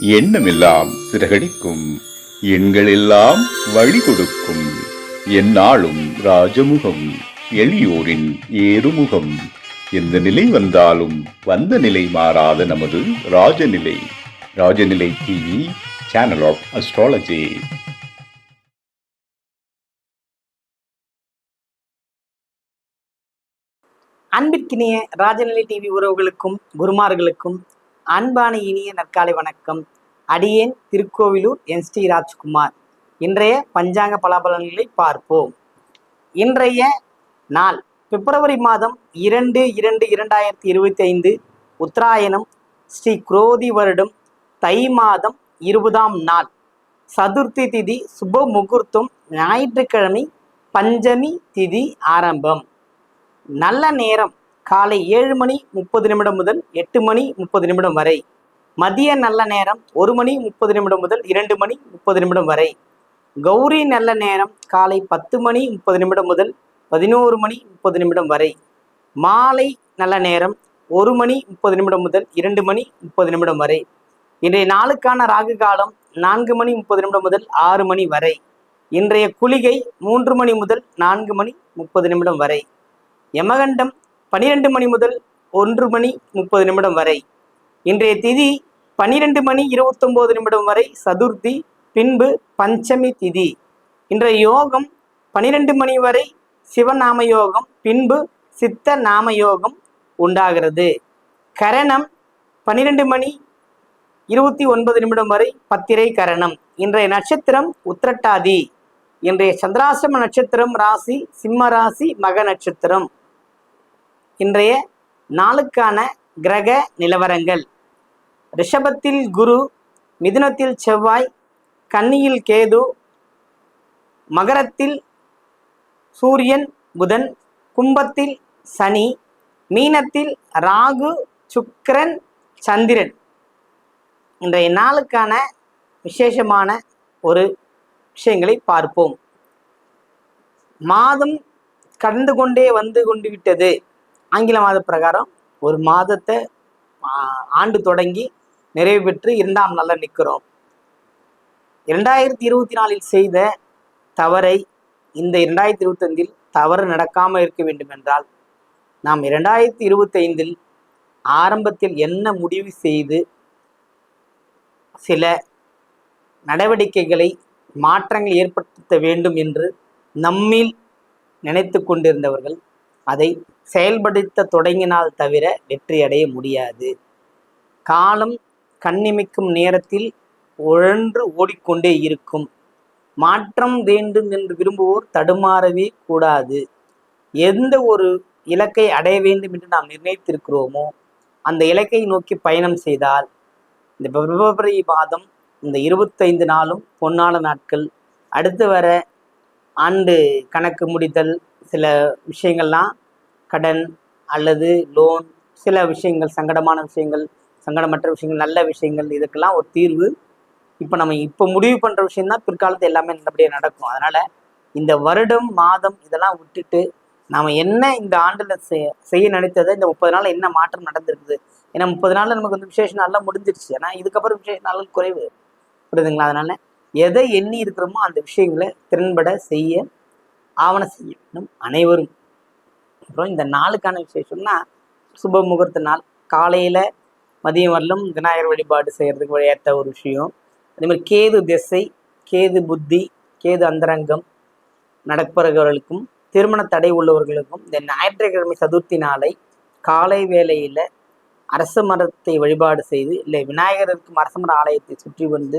எண்ணமெல்லாம் சிறகடிக்கும். எண்களெல்லாம் வழி கொடுக்கும் எந்நாளும் ராஜமுகம் எளியோரின் ஏறுமுகம். எந்த நிலை வந்தாலும் வந்த நிலை மாறாத நமது Rajanilai. Rajanilai TV channel of astrology அன்பிற்கினிய ராஜநிலை டிவி உறவுகளுக்கும் குருமார்களுக்கும் அன்பான இனிய நற்காலை வணக்கம். அடியேன் திருக்கோவிலூர் என் ஸ்ரீ ராஜ்குமார். இன்றைய பஞ்சாங்க பலாபலன்களை பார்ப்போம். இன்றைய நாள் பிப்ரவரி மாதம் இரண்டு இரண்டு இரண்டாயிரத்தி இருபத்தி ஐந்து உத்தராயணம் ஸ்ரீ குரோதி வருடம் தை மாதம் இருபதாம் நாள். சதுர்த்தி திதி சுப முகூர்த்தம் ஞாயிற்றுக்கிழமை பஞ்சமி திதி ஆரம்பம். நல்ல நேரம் காலை ஏழு மணி முப்பது நிமிடம் முதல் எட்டு மணி முப்பது நிமிடம் வரை. மதிய நல்ல நேரம் ஒரு மணி முப்பது நிமிடம் முதல் இரண்டு மணி முப்பது நிமிடம் வரை. கௌரி நல்ல நேரம் காலை பத்து மணி முப்பது நிமிடம் முதல் பதினோரு மணி முப்பது நிமிடம் வரை. மாலை நல்ல நேரம் ஒரு மணி முப்பது நிமிடம் முதல் இரண்டு மணி முப்பது நிமிடம் வரை. இன்றைய நாளுக்கான ராகு காலம் நான்கு மணி முப்பது நிமிடம் முதல் ஆறு மணி வரை. இன்றைய குளிகை மூன்று மணி முதல் நான்கு மணி முப்பது நிமிடம் வரை. யமகண்டம் பனிரெண்டு மணி முதல் ஒன்று மணி முப்பது நிமிடம் வரை. இன்றைய திதி பன்னிரெண்டு மணி இருபத்தொம்போது நிமிடம் வரை சதுர்த்தி பின்பு பஞ்சமி திதி. இன்றைய யோகம் பனிரெண்டு மணி வரை சிவநாம யோகம் பின்பு சித்த நாம யோகம் உண்டாகிறது. கரணம் பனிரெண்டு மணி இருபத்தி ஒன்பது நிமிடம் வரை பத்திரை கரணம். இன்றைய நட்சத்திரம் உத்திரட்டாதி. இன்றைய சந்திராசிரம நட்சத்திரம் ராசி சிம்ம ராசி மக நட்சத்திரம். இன்றைய நாளுக்கான கிரக நிலவரங்கள். ரிஷபத்தில் குரு மிதுனத்தில் செவ்வாய் கன்னியில் கேது மகரத்தில் சூரியன் புதன் கும்பத்தில் சனி மீனத்தில் ராகு சுக்கிரன் சந்திரன். இன்றைய நாளுக்கான விசேஷமான ஒரு விஷயங்களை பார்ப்போம். மாதம் கடந்து கொண்டே வந்து கொண்டு விட்டது. ஆங்கில மாத பிரகாரம் ஒரு மாதத்தை ஆ, ஆண்டு தொடங்கி நிறைவு பெற்று இரண்டாம் நல்ல நிற்கிறோம். இரண்டாயிரத்தி இருபத்தி நாலில் செய்த தவறை இந்த இரண்டாயிரத்தி இருபத்தைந்தில் தவறு நடக்காமல் இருக்க வேண்டும் என்றால் நாம் இரண்டாயிரத்தி இருபத்தைந்தில் ஆரம்பத்தில் என்ன முடிவு செய்து சில நடவடிக்கைகளை மாற்றங்கள் ஏற்படுத்த வேண்டும் என்று நம்மில் நினைத்து கொண்டிருந்தவர்கள் அதை செயல்படுத்த தொடங்கினால் தவிர வெற்றி அடைய முடியாது. காலம் கண்ணிமைக்கும் நேரத்தில் உழன்று ஓடிக்கொண்டே இருக்கும். மாற்றம் வேண்டும் என்று விரும்புவோர் தடுமாறவே கூடாது. எந்த ஒரு இலக்கை அடைய வேண்டும் என்று நாம் நிர்ணயித்திருக்கிறோமோ அந்த இலக்கை நோக்கி பயணம் செய்தால் இந்த பிப்ரவரி மாதம் இந்த இருபத்தைந்து நாளும் பொன்னான நாட்கள் அடுத்து வர ஆண்டு கணக்கு முடித்தல் சில விஷயங்கள்லாம் கடன் அல்லது லோன் சில விஷயங்கள் சங்கடமான விஷயங்கள் சங்கடமற்ற விஷயங்கள் நல்ல விஷயங்கள் இதுக்கெல்லாம் ஒரு தீர்வு. இப்போ நம்ம இப்போ முடிவு பண்ணுற விஷயம்தான் பிற்காலத்து எல்லாமே நல்லபடியாக நடக்கும். அதனால் இந்த வருடம் மாதம் இதெல்லாம் விட்டுட்டு நாம் என்ன இந்த ஆண்டில் செய்ய செய்ய நினைத்ததை இந்த முப்பது நாள் என்ன மாற்றம் நடந்திருக்குது? ஏன்னா முப்பது நாளில் நமக்கு வந்து விசேஷ நாள்லாம் முடிஞ்சிருச்சு. ஏன்னா இதுக்கப்புறம் விசேஷ நாள் குறைவு. புரியுதுங்களா? அதனால் எதை எண்ணி இருக்கிறோமோ அந்த விஷயங்களை திறன்பட செய்ய ஆவணம் செய்யணும் அனைவரும். அப்புறம் இந்த நாளுக்கான விசேஷம்னா சுப முகூர்த்த நாள். காலையில் மதியம் வரலும் விநாயகர் வழிபாடு செய்கிறதுக்கு ஏற்ற ஒரு விஷயம். அதே மாதிரி கேது திசை கேது புத்தி கேது அந்தரங்கம் நடப்பவர்களுக்கும் திருமண தடை உள்ளவர்களுக்கும் இந்த ஞாயிற்றுக்கிழமை சதுர்த்தி நாளை காலை வேளையில் அரச மரத்தை வழிபாடு செய்து இல்லை விநாயகர் இருக்கும் அரச மர ஆலயத்தை சுற்றி வந்து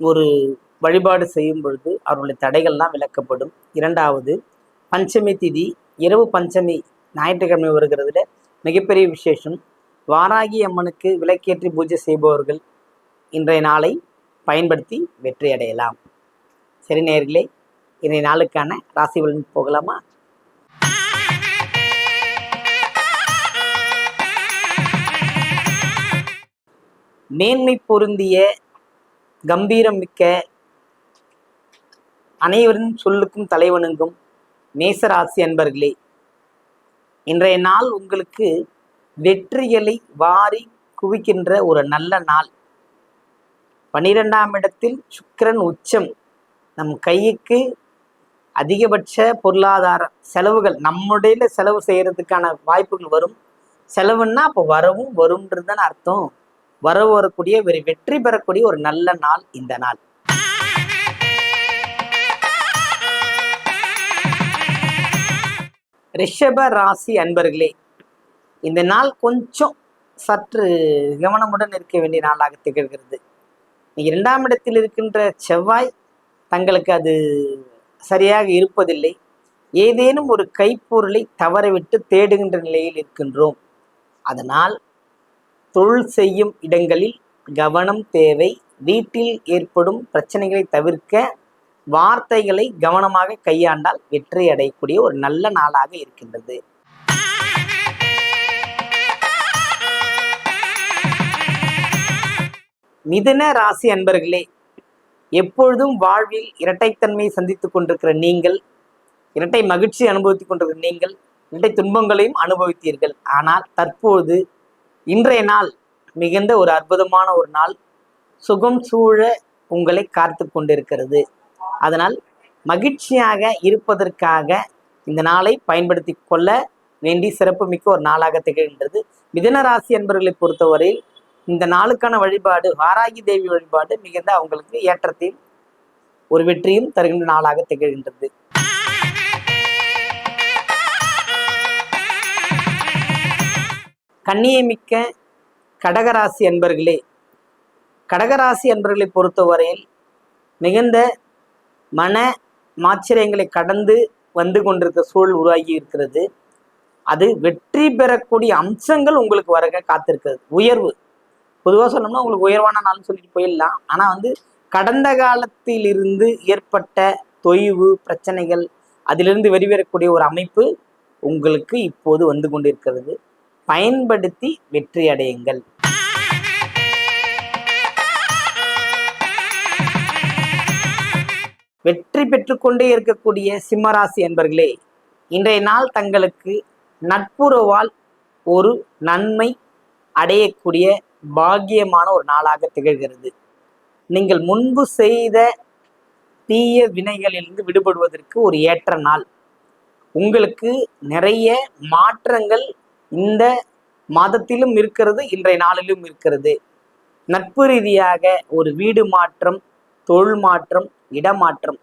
ஒரு வழிபாடு செய்யும் பொழுது அவர்களுடைய தடைகள்லாம் விளக்கப்படும் இரண்டாவது பஞ்சமி திதி இரவு பஞ்சமி ஞாயிற்றுக்கிழமை வருகிறதுல மிகப்பெரிய விசேஷம். வாராகி அம்மனுக்கு விளக்கேற்றி பூஜை செய்பவர்கள் இன்றைய நாளை பயன்படுத்தி வெற்றி அடையலாம் சரி நேயர்களே இன்றைய நாளுக்கான ராசி பலன் போகலாமா? மேன்மை பொருந்திய கம்பீரம் மிக்க அனைவரின் சொல்லுக்கும் தலைவனுங்கும் மேசராசி அன்பர்களே இன்றைய நாள் உங்களுக்கு வெற்றிகளை வாரி குவிக்கின்ற ஒரு நல்ல நாள். பனிரெண்டாம் இடத்தில் சுக்கிரன் உச்சம். நம் கைக்கு அதிகபட்ச பொருளாதார செலவுகள் நம்முடைய செலவு செய்கிறதுக்கான வாய்ப்புகள் வரும். செலவுன்னா அப்போ வரவும் வரும்ன்றது தான் அர்த்தம். வரவு வரக்கூடிய ஒரு வெற்றி பெறக்கூடிய ஒரு நல்ல நாள் இந்த நாள். ரிஷப ராசி அன்பர்களே இந்த நாள் கொஞ்சம் சற்று கவனமுடன் இருக்க வேண்டிய நாளாக திகழ்கிறது. இரண்டாம் இடத்தில் இருக்கின்ற செவ்வாய் தங்களுக்கு அது சரியாக இருப்பதில்லை. ஏதேனும் ஒரு கைப்பொருளை தவறவிட்டு தேடுகின்ற நிலையில் இருக்கின்றோம். அதனால் தொழில் செய்யும் இடங்களில் கவனம் தேவை. வீட்டில் ஏற்படும் பிரச்சனைகளை தவிர்க்க வார்த்தைகளை கவனமாக கையாண்டால் வெற்றி அடையக்கூடிய ஒரு நல்ல நாளாக இருக்கின்றது. மிதுன ராசி அன்பர்களே எப்பொழுதும் வாழ்வில் இரட்டைத்தன்மையை சந்தித்துக் கொண்டிருக்கிற நீங்கள் இரட்டை மகிழ்ச்சி அனுபவித்துக் கொண்டிருக்கிற நீங்கள் இரட்டை துன்பங்களையும் அனுபவித்தீர்கள். ஆனால் தற்போது இன்றைய நாள் மிகுந்த ஒரு அற்புதமான ஒரு நாள். சுகம் சூழ உங்களை காத்து கொண்டிருக்கிறது. அதனால் மகிழ்ச்சியாக இருப்பதற்காக இந்த நாளை பயன்படுத்தி கொள்ள வேண்டி சிறப்புமிக்க ஒரு நாளாக திகழ்கின்றது. மிதன ராசி என்பவர்களை பொறுத்தவரையில் இந்த நாளுக்கான வழிபாடு வாராகி தேவி வழிபாடு மிகுந்த அவங்களுக்கு ஏற்றத்தையும் ஒரு வெற்றியும் தருகின்ற நாளாக திகழ்கின்றது. கண்ணியமிக்க கடகராசி அன்பர்களே கடகராசி அன்பர்களை பொறுத்தவரையில் மிகுந்த மன மாச்சரியங்களை கடந்து வந்து கொண்டிருக்க சூழல் உருவாகி இருக்கிறது. அது வெற்றி பெறக்கூடிய அம்சங்கள் உங்களுக்கு வரக காத்திருக்கிறது. உயர்வு. பொதுவாக சொல்லணும்னா உங்களுக்கு உயர்வான நாள்னு சொல்லிட்டு போயிடலாம். ஆனால் வந்து கடந்த காலத்திலிருந்து ஏற்பட்ட தொய்வு பிரச்சனைகள் அதிலிருந்து வெளிவரக்கூடிய ஒரு அமைப்பு உங்களுக்கு இப்போது வந்து கொண்டிருக்கிறது. பயன்படுத்தி வெற்றி அடையுங்கள். வெற்றி பெற்றுக்கொண்டே இருக்கக்கூடிய சிம்மராசி என்பர்களே இன்றைய நாள் தங்களுக்கு நட்புறவால் ஒரு நன்மை அடையக்கூடிய பாக்கியமான ஒரு நாளாக திகழ்கிறது. நீங்கள் முன்பு செய்த தீய வினைகளிலிருந்து விடுபடுவதற்கு ஒரு ஏற்ற நாள். உங்களுக்கு நிறைய மாற்றங்கள் இந்த மாதத்திலும் இருக்கிறது இன்றைய நாளிலும் இருக்கிறது. நட்பு ரீதியாக ஒரு வீடு மாற்றம் தொழில் மாற்றம் இடமாற்றம்.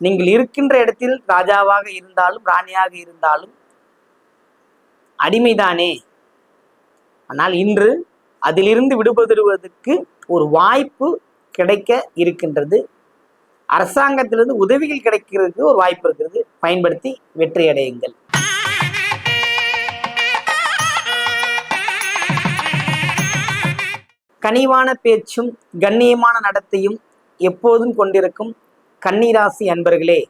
நீங்கள் இருக்கின்ற இடத்தில் ராஜாவாக இருந்தாலும் ராணியாக இருந்தாலும் அடிமைதானே? ஆனால் இன்று அதிலிருந்து விடுபடுவதற்கு ஒரு வாய்ப்பு கிடைக்க இருக்கின்றது. அரசாங்கத்திலிருந்து உதவிகள் கிடைக்கிறதுக்கு ஒரு வாய்ப்பு இருக்கிறது. பயன்படுத்தி வெற்றி அடையுங்கள். கனிவான பேச்சும் கண்ணியமான நடத்தையும் எப்போதும் கொண்டிருக்கும் கன்னிராசி அன்பர்களே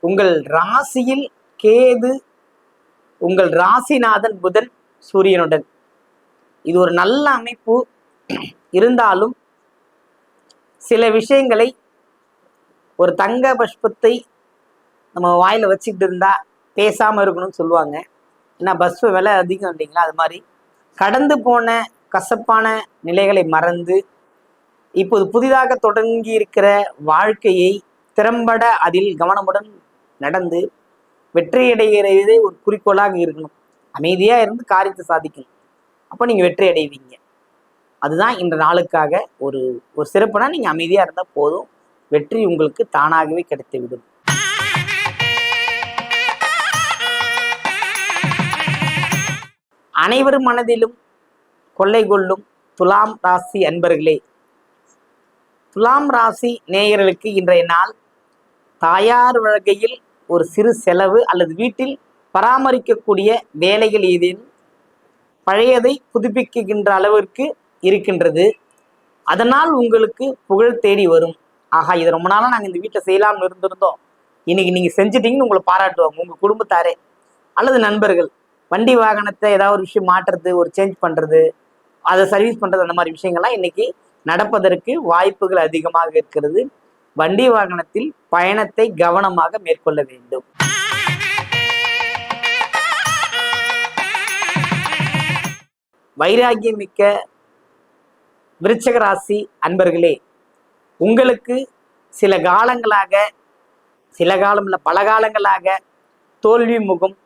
உங்கள் ராசியில் கேது உங்கள் ராசிநாதன் புதன் சூரியனுடன். இது ஒரு நல்ல அமைப்பு. இருந்தாலும் சில விஷயங்களை ஒரு தங்க பஷ்பத்தை நம்ம வாயில் வச்சுக்கிட்டு இருந்தா பேசாமல் இருக்கணும்னு சொல்லுவாங்க. ஏன்னா பஸ் விலை அதிகம் இல்லைங்களா? அது மாதிரி கடந்து போன கசப்பான நிலைகளை மறந்து இப்போது புதிதாக தொடங்கி இருக்கிற வாழ்க்கையை திறம்பட அதில் கவனமுடன் நடந்து வெற்றியடைகிறதே ஒரு குறிக்கோளாக இருக்கணும். அமைதியாக இருந்து காரியத்தை சாதிக்கணும். அப்போ நீங்கள் வெற்றி அடைவீங்க. அதுதான் இந்த நாளுக்காக ஒரு ஒரு சிறப்புனா நீங்கள் அமைதியாக இருந்தால் போதும். வெற்றி உங்களுக்கு தானாகவே கிடைத்துவிடும். அனைவர் அனைவரும் மனதிலும் கொள்ளை கொள்ளும் துலாம் ராசி அன்பர்களே. துலாம் ராசி நேயர்களுக்கு இன்றைய நாள் தாயார் வழக்கையில் ஒரு சிறு செலவு அல்லது வீட்டில் பராமரிக்கக்கூடிய வேலைகள் ஏதேனும் பழையதை புதுப்பிக்கின்ற அளவிற்கு இருக்கின்றது. அதனால் உங்களுக்கு புகழ் தேடி வரும். ஆகா இது ரொம்ப நாளாக நாங்கள் இந்த வீட்டை செய்யலாம்னு இருந்திருந்தோம். இன்னைக்கு நீங்கள் செஞ்சிட்டீங்கன்னு உங்களை பாராட்டுவாங்க உங்கள் குடும்பத்தாரே. அல்லது நண்பர்கள் வண்டி வாகனத்தை ஏதாவது ஒரு விஷயம் மாற்றுறது ஒரு சேஞ்ச் பண்ணுறது அதை சர்வீஸ் பண்ணுறது அந்த மாதிரி விஷயங்கள்லாம் இன்னைக்கு நடப்பதற்கு வாய்ப்புகள் அதிகமாக இருக்கிறது. வண்டி வாகனத்தில் பயணத்தை கவனமாக மேற்கொள்ள வேண்டும். வைராகியம் மிக்க விருச்சக ராசி அன்பர்களே உங்களுக்கு சில காலங்களாக சில காலம் இல்லை பல காலங்களாக தோல்வி முகம்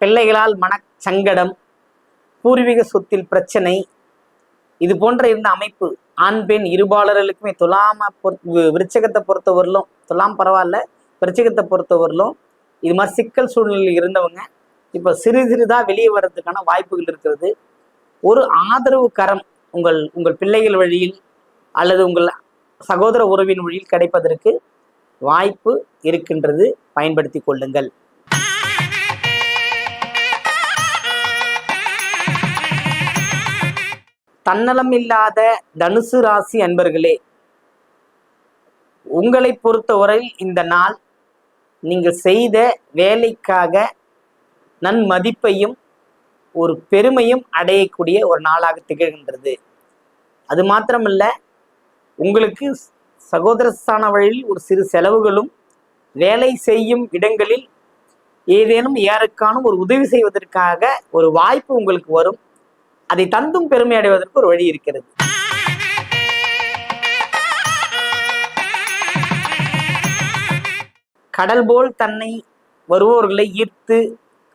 பிள்ளைகளால் மனச்சங்கடம் பூர்வீக சொத்தில் பிரச்சனை இது போன்ற இருந்த அமைப்பு ஆண் பெண் இருபாலர்களுக்குமே துலாம பொறுத்த விருச்சகத்தை பொறுத்தவரையிலும் துலாம் பரவாயில்ல விருச்சகத்தை பொறுத்தவரையிலும் இது மாதிரி சிக்கல் சூழ்நிலையில் இருந்தவங்க இப்போ சிறு சிறிதாக வெளியே வர்றதுக்கான வாய்ப்புகள் இருக்கிறது. ஒரு ஆதரவு கரம் உங்கள் உங்கள் பிள்ளைகள் வழியில் அல்லது உங்கள் சகோதர உறவின் வழியில் கிடைப்பதற்கு வாய்ப்பு இருக்கின்றது. பயன்படுத்தி கொள்ளுங்கள். தன்னலம் இல்லாத தனுசு ராசி அன்பர்களே உங்களை பொறுத்தவரையில் இந்த நாள் நீங்கள் செய்த வேலைக்காக நன்மதிப்பையும் ஒரு பெருமையும் அடையக்கூடிய ஒரு நாளாக திகழ்கின்றது. அது மாத்திரமல்ல உங்களுக்கு சகோதரஸ்தான வழியில் ஒரு சிறு செலவுகளும் வேலை செய்யும் இடங்களில் ஏதேனும் யாருக்கானும் ஒரு உதவி செய்வதற்காக ஒரு வாய்ப்பு உங்களுக்கு வரும். அதை தந்தும் பெருமை அடைவதற்கு ஒரு வழி இருக்கிறது. கடல் போல் தன்னை வருவோர்களை ஈர்த்து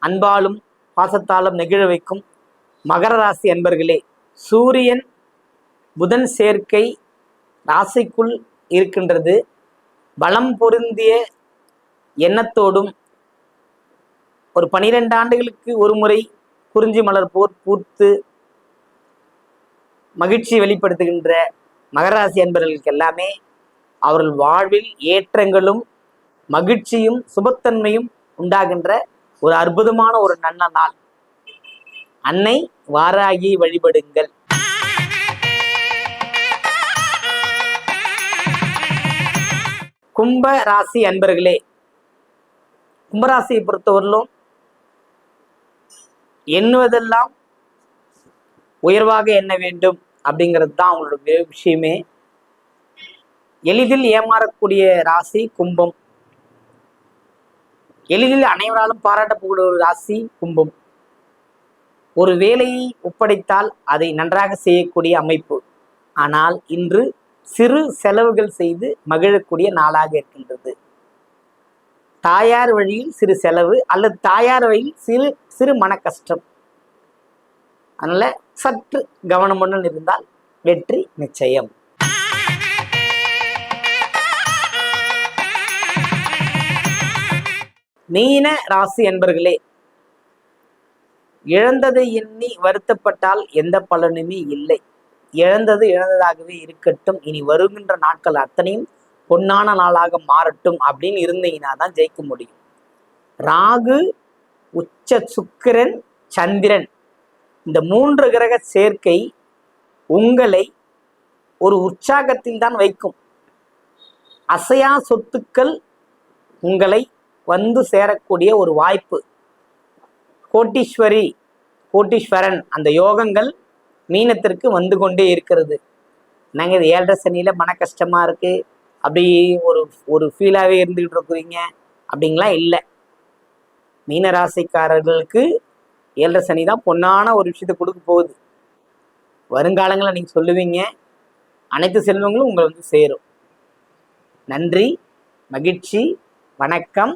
அன்பாலும் பாசத்தாலும் நெகிழ வைக்கும் மகர ராசி அன்பர்களே சூரியன் புதன் சேர்க்கை ராசிக்குள் இருக்கின்றது. பலம் பொருந்திய எண்ணத்தோடும் ஒரு பனிரெண்டு ஆண்டுகளுக்கு ஒரு முறை குறிஞ்சி மலர் போர் பூத்து மகிழ்ச்சி வெளிப்படுத்துகின்ற மகராசி அன்பர்களுக்கு எல்லாமே அவர்கள் வாழ்வில் ஏற்றங்களும் மகிழ்ச்சியும் சுபத்தன்மையும் உண்டாகின்ற ஒரு அற்புதமான ஒரு நல்ல நாள். அன்னை வாராகி வழிபடுங்கள். கும்ப ராசி அன்பர்களே கும்பராசியை பொறுத்தவரையிலும் எண்ணுவதெல்லாம் உயர்வாக எண்ண வேண்டும் அப்படிங்கிறது தான் அவங்களோட விஷயமே. எளிதில் ஏமாறக்கூடிய ராசி கும்பம். எளிதில் அனைவராலும் பாராட்டக்கூடிய ஒரு ராசி கும்பம். ஒரு வேலையை ஒப்படைத்தால் அதை நன்றாக செய்யக்கூடிய அமைப்பு. ஆனால் இன்று சிறு செலவுகள் செய்து மகிழக்கூடிய நாளாக இருக்கின்றது. தாயார் வழியில் சிறு செலவு அல்லது தாயார் வழியில் சிறு சிறு மன கஷ்டம். அதனால சற்று கவனமுடன் இருந்தால் வெற்றி நிச்சயம். மீன ராசி என்பர்களே இழந்ததை எண்ணி வருத்தப்பட்டால் எந்த பலனுமே இல்லை. இழந்தது இழந்ததாகவே இருக்கட்டும். இனி வருகின்ற நாட்கள் அத்தனையும் பொன்னான நாளாக மாறட்டும் அப்படின்னு இருந்தீங்கன்னா தான் ஜெயிக்க முடியும். ராகு உச்ச சுக்கிரன் சந்திரன் இந்த மூன்று கிரக சேர்க்கை உங்களை ஒரு உற்சாகத்தில் தான் வைக்கும். அசையா சொத்துக்கள் உங்களை வந்து சேரக்கூடிய ஒரு வாய்ப்பு. கோட்டீஸ்வரி கோட்டீஸ்வரன் அந்த யோகங்கள் மீனத்திற்கு வந்து கொண்டே இருக்கிறது. நாங்கள் இது ஏழரை சனியில் மன கஷ்டமாக இருக்குது அப்படி ஒரு ஒரு ஃபீலாகவே இருந்துகிட்டு இருக்கிறீங்க? அப்படிங்கலாம் இல்லை. மீனராசிக்காரர்களுக்கு ஏழரை சனி தான் பொன்னான ஒரு விஷயத்தை கொடுக்க போகுது. வருங்காலங்களில் நீங்கள் சொல்லுவீங்க. அனைத்து செல்வங்களும் உங்களை வந்து சேரும். நன்றி மகிழ்ச்சி வணக்கம்.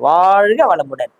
வாழ்க வளமுடன்.